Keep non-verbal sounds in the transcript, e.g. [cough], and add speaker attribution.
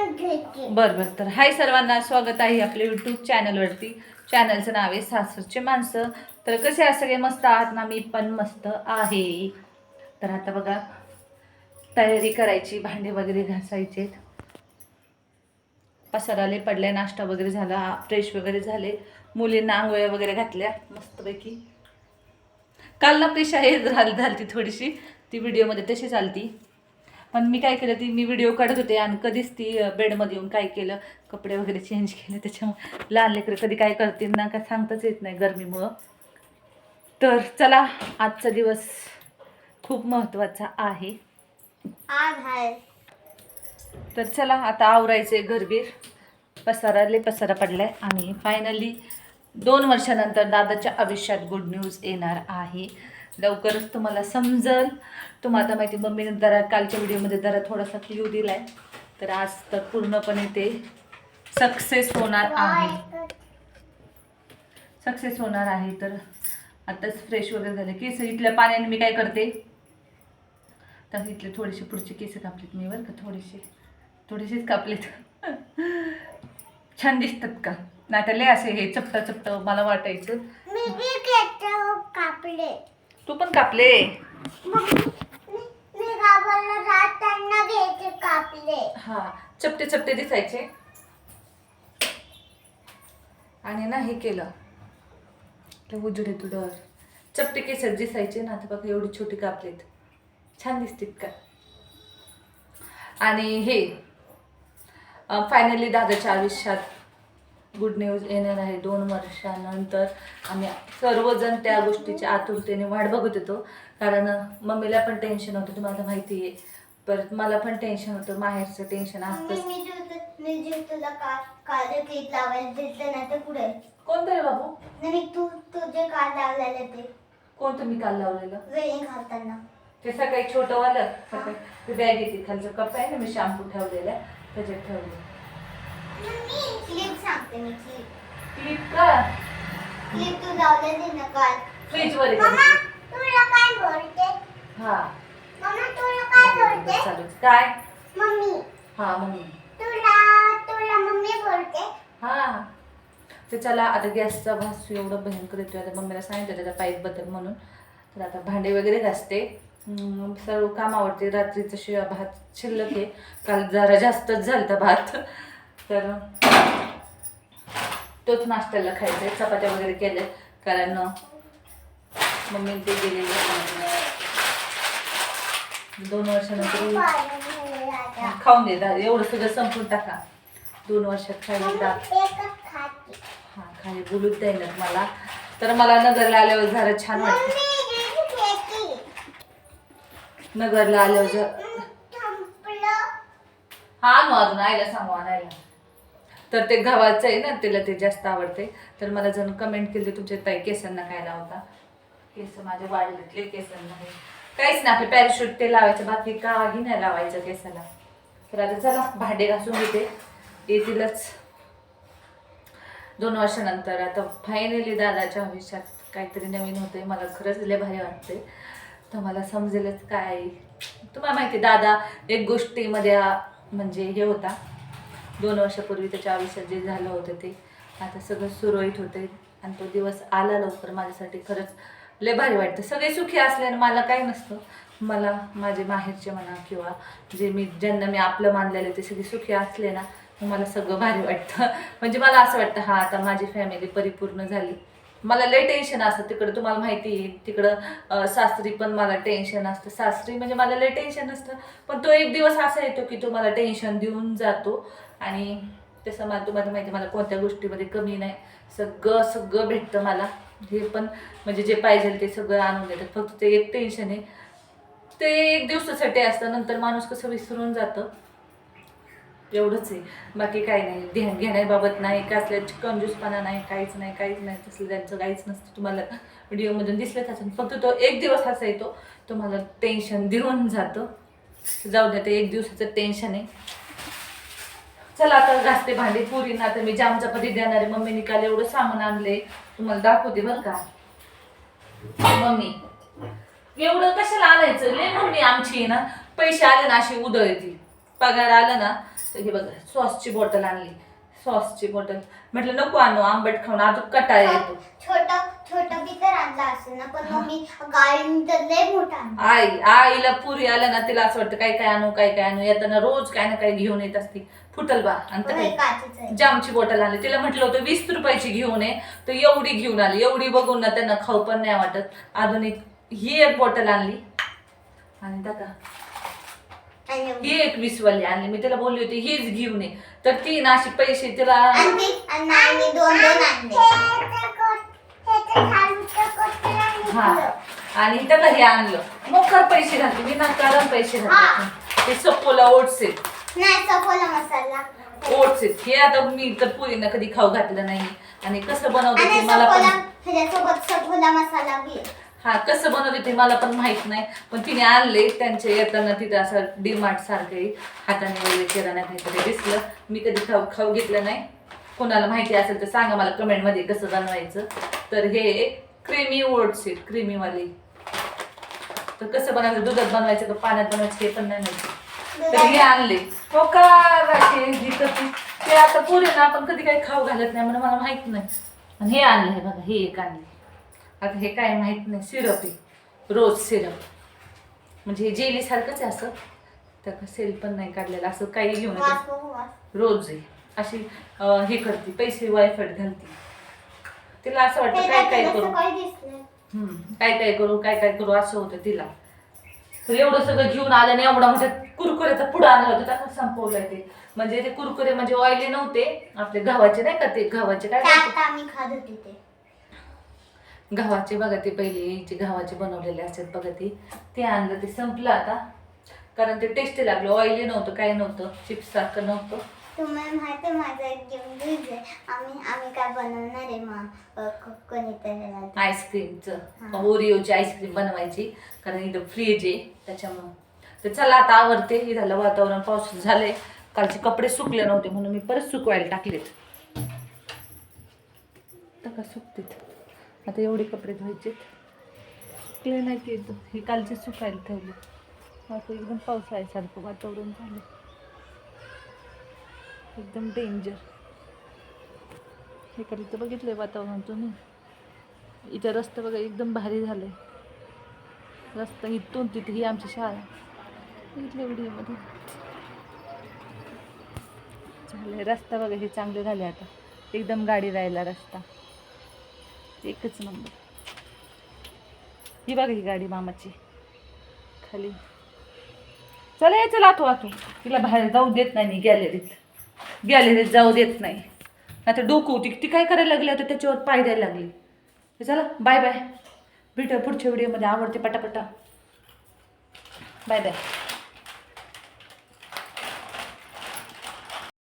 Speaker 1: बरं बरं. तर हाय सर्वांना स्वागत आहे आपल्या यूट्यूब चॅनलवरती चॅनलचं नाव आहे सासरचे माणसं. तर कसे आहे सगळे मस्त आहात ना? मी पण मस्त आहे. तर आता बघा तयारी करायची भांडे वगैरे घासायचे. पसाराले पडले नाश्ता वगैरे झाला फ्रेश वगैरे झाले. मुलींना आंघोळ्या वगैरे घातल्या मस्तपैकी. काल ना प्रेशा हे झाली झालती थोडीशी. ती व्हिडिओमध्ये तशी चालती. पण मी काय केलं ती मी व्हिडिओ काढत होते आणि कधीच ती बेडमध्ये येऊन काय केलं कपडे वगैरे चेंज केले त्याच्यामुळे लहान लेकरं कधी काय करतील ना काय सांगताच येत नाही गरमीमुळं. तर चला आजचा दिवस खूप महत्त्वाचा आहे. तर चला आता आवरायचं आहे घरबीर. पसारा लय पसारा पडलाय आणि फायनली दोन वर्षानंतर दादाच्या आयुष्यात गुड न्यूज येणार आहे. लवकरच तुम्हाला समजल. तुम्हाला आता माहिती मम्मीने जरा कालच्या व्हिडिओमध्ये जरा थोडासा क्ल्यू दिलाय. तर आज तर पूर्णपणे ते सक्सेस होणार आहे. सक्सेस होणार आहे. तर आताच फ्रेश वगैरे झाले. केस इथल्या पाण्याने मी काय करते? तर इथले थोडेसे पुढचे केस कापलेत मी बरं का? थोडेसे. थोडेसेच कापलेत. छान दिसतात का? नाही तर लय असे हे चपटा चपट मला वाटायचं.
Speaker 2: कापले.
Speaker 1: तू पण कापले. हा चपटे चपटे दिसायचे. आणि ना हे केलं. ते उजडे तुडर चपटे केस दिसायचे ना आता बघा एवढी छोटी कापलेत. छान दिसतील का? आणि हे फायनली दादाच्या आयुष्यात गुड न्यूज येणार आहे. दोन वर्षानंतर आम्ही सर्वजण त्या गोष्टीची आतुरतेने वाट बघत होतो. कारण मम्मीला पण टेन्शन होतं. तुम्हाला माहिती आहे. परत मला पण टेन्शन होतं. माहेरचं टेन्शन
Speaker 2: मम्मी
Speaker 1: असतंच
Speaker 2: मी जे तु- मी जे तुला का काल क्लिप लावायला दिलं ना ते कुठे?
Speaker 1: कोणतं रे बाबू?
Speaker 2: नाही तू तुझे काल लावलेले ते.
Speaker 1: कोणतं मी काल लावलेलं?
Speaker 2: वेळी घालताना.
Speaker 1: ते सकाळी छोटं वालं. सकाळी ते बॅग येते खालचं कप आहे ना मी शॅम्पू ठेवलेला त्याच्यात ठेवले
Speaker 2: क्लिप सांगते मी क्लिप
Speaker 1: क्लिप का
Speaker 2: क्लिप तू जाऊ दे ना काल
Speaker 1: फ्रीज वर
Speaker 2: मम्मा तुला काय बोलते?
Speaker 1: हा
Speaker 2: मम्मा तुला काय बोलते
Speaker 1: चालू काय
Speaker 2: मम्मी
Speaker 1: हा मम्मी
Speaker 2: तुला तुला मम्मी बोलते
Speaker 1: हा ते चला आता गॅसचा भास एवढं भयंकर येतोय आता मम्मीला सांगितलं त्याच्या पाईपबद्दल म्हणून तर आता भांडे वगैरे घासते हम्म, सर्व काम आवडते रात्रीचं शिळा भात शिल्लक आहे काल जरा जास्तच झालता भात तर तोच नाश्त्याला खायचा आहे चपात्या वगैरे केल्या. कारण मम्मी ते गेलेले दोन वर्षानंतर खाऊन दे एवढं सगळं संपून टाका. दोन वर्षात खायला हा खाली बोलूच द्यायला मला. तर मला नगरला आल्यावर जरा छान वाटतं. नगरला आल्यावर हा मग अजून आईला सांगू आणायला. तर ते गव्हाचं आहे ना तिला ते जास्त आवडते. तर मला जण कमेंट केली तुमच्या ताई केसांना काय लावता. केस माझे वाढलेतले केसांना काहीच नाही आपले पॅराशूट ते लावायचं बाकी काही नाही लावायचं केसाला. तर आता चला भांडे घासून घेते. येतीलच. दोन वर्षानंतर आता फायनली दादाच्या आयुष्यात काहीतरी नवीन होते मला खरंच लय भारी वाटते तर मला समजेलच काय. तुम्हाला माहिती आहे, दादा एक गोष्टीमध्ये म्हणजे हे होता. दोन वर्षापूर्वी त्याच्या आयुष्यात जे झालं होतं ते आता सगळं सुरळीत होते आणि तो दिवस आला लवकर माझ्यासाठी खरंच लय भारी वाटतं. सगळे सुखी असल्याने मला काही नसतं. मला माझे माहेरचे म्हणा किंवा जे मी ज्यांना मी आपलं मानलेलं ते सगळे सुखी असले ना मला सगळं भारी वाटतं. [laughs] म्हणजे मला असं वाटतं हा आता माझी फॅमिली परिपूर्ण झाली. मला लय टेन्शन असतं. तिकडं तुम्हाला माहिती आहे तिकडं सासरी पण मला टेन्शन असतं. सासरी म्हणजे मला लय टेन्शन असतं पण तो एक दिवस असा येतो की तो मला टेन्शन देऊन जातो. आणि तसं मला तुम्हाला माहिती आहे, मला कोणत्या गोष्टीमध्ये कमी नाही. सगळं सगळं भेटतं मला. हे पण म्हणजे जे पाहिजे ते सगळं आणून देतात. फक्त ते एक टेन्शन आहे. ते एक दिवसासाठी असतं नंतर माणूस कसं विसरून जातं. एवढंच आहे. बाकी काही नाही. ध्यान घेण्याबाबत नाही कसल्या कंजूसपणा नाही काहीच नाही काहीच नाही तसलं त्यांचं काहीच नसतं तुम्हाला. व्हिडिओमधून दिसलंच असेल फक्त तो एक दिवस असा येतो तुम्हाला टेन्शन देऊन जातं. जाऊ द्या ते एक दिवसाचं टेन्शन आहे. चला आता घासते भांडी पुरींना आता मी जाम चपाती देणार आहे. मम्मीने काल एवढं सामान आणले तुम्हाला दाखवते बरं का. मम्मी एवढं कशाला आणायचं? लय मम्मी आमची आहे ना पैसे आले ना अशी उदळ उधळती. पगार आलं ना तर हे बघा सॉसची बॉटल आणली. सॉसची बॉटल म्हटलं नको आणू आंबट खाऊन अजून कटाळा येतो.
Speaker 2: छोट छोट बी तर आणला असेल ना पण मग मी गाडी तर लय मोठा आणला.
Speaker 1: आई आईला पुरी आलं ना तिला असं वाटतं काय काय आणू काय काय आणू? येताना रोज काय ना काय घेऊन येत असती. फुटल बा आणि
Speaker 2: काचेचं आहे.
Speaker 1: जामची बॉटल आणली. तिला म्हटलं होतं वीस रुपयाची घेऊन ये. तर एवढी घेऊन आली. एवढी बघून ना त्यांना खाऊ पण नाही वाटत. अजून एक ही एक बॉटल आणली. आणि दादा
Speaker 2: आणि
Speaker 1: ही एक वाली आणली. मी तिला बोलली होती हीच घेऊन ये. तर ती ना अशी पैसे तिला
Speaker 2: आणि ती- आणि नाही, मी दोन दोन आणले.
Speaker 1: हा. आणि त्याला हे आणलं. मोकर पैसे घालते विनाकारण पैसे घालते. ते सपोला ओट्स आहेत.
Speaker 2: नाही सफोला मसाला.
Speaker 1: ओट्स आहेत. हे आता मी तर पुरीनं कधी खाऊ घातलं नाही. आणि कसं बनवते
Speaker 2: आणि
Speaker 1: ते मला
Speaker 2: सफोला
Speaker 1: पण
Speaker 2: ह्याच्यासोबत सफोला मसाला बी.
Speaker 1: हा कसं बनवते ते मला पण माहीत नाही पण तिने आणले त्यांचे येताना तिथं असं डीमार्ट सारखे हाताने वगैरे किराणा काहीतरी दिसलं. मी कधी खाऊ खाऊ घेतलं नाही. कोणाला माहिती असेल तर सांगा मला कमेंटमध्ये कसं बनवायचं. तर हे क्रीमी ओट्स आहेत क्रीमीवाले तर कसं बनवायचं? दुधात बनवायचं का पाण्यात बनवायचं हे पण नाही माहिती. तर हे आणले. हो का? ते आता पुरे ना आपण कधी काही खाऊ घालत नाही म्हणून मला माहीत नाही. आणि हे आणलं हे बघा हे एक आणले. आता हे काय माहीत नाही सिरप आहे. रोज सिरप म्हणजे हे जेली सारखंच आहे असं. त्याचं सेल पण नाही काढलेलं असं काही घेऊन. रोज आहे. अशी हे करते पैसे वायफट घालते. तिला असं वाटतं काय काय करू? काय काय करू काय काय करू असं होतं तिला. तर एवढं सगळं घेऊन आलं आणि एवढा मोठा कुरकुऱ्याचा पुडा आणला होता त्यानं संपवलंय ते. म्हणजे ते कुरकुरे म्हणजे ऑइली नव्हते आपले गव्हाचे नाही का ते गव्हाचे काय
Speaker 2: खात होते ते.
Speaker 1: गव्हाचे बघा ते पहिले जे गव्हाचे बनवलेले असतात बघा ते. ते आणलं ते संपलं आता. कारण ते टेस्टी लागलं ऑइली नव्हतं काय नव्हतं. चिप्स सारखं नव्हतं.
Speaker 2: तुम्हाला माहिती आहे माझा एक गेम आहे. आम्ही आम्ही काय बनवणार आहे मग? कोणीतरी
Speaker 1: आईस्क्रीमचं ओरिओची आईस्क्रीम बनवायची. कारण इथं फ्रीज आहे त्याच्यामुळं. तर चला आता आवडते हे झालं वातावरण पाऊस झालंय. कालचे कपडे सुकले नव्हते म्हणून मी परत सुकवायला टाकलेत. तर का सुकतेत? आता एवढे कपडे धुवायचे क्लीन नाही ते हे कालचे सुकायला ठेवले. आता एकदम पावसाळ्यासारखं वातावरण झालं एकदम डेंजर हे कधी तर बघितलंय वातावरण तुम्ही. इथं रस्ता बघा एकदम भारी झालंय. रस्ता इथून तिथे ही आमची शाळा. बघितलं व्हिडिओमध्ये. झालंय रस्ता बघा हे चांगले झाले आता. एकदम गाडी राहिला रस्ता. एकच नंबर. ही बघा ही गाडी मामाची. खाली. चला ये चला आतो आतो. तिला बाहेर जाऊ देत नाही मी गॅलरीत. गॅलरीत जाऊ देत नाही. आता डोकं होती ती काय करायला लागली आता? त्याच्यावर पाय द्यायला लागली. चला बाय बाय. भेट पुढच्या व्हिडिओमध्ये. आवडते पटापटा. Bye bye.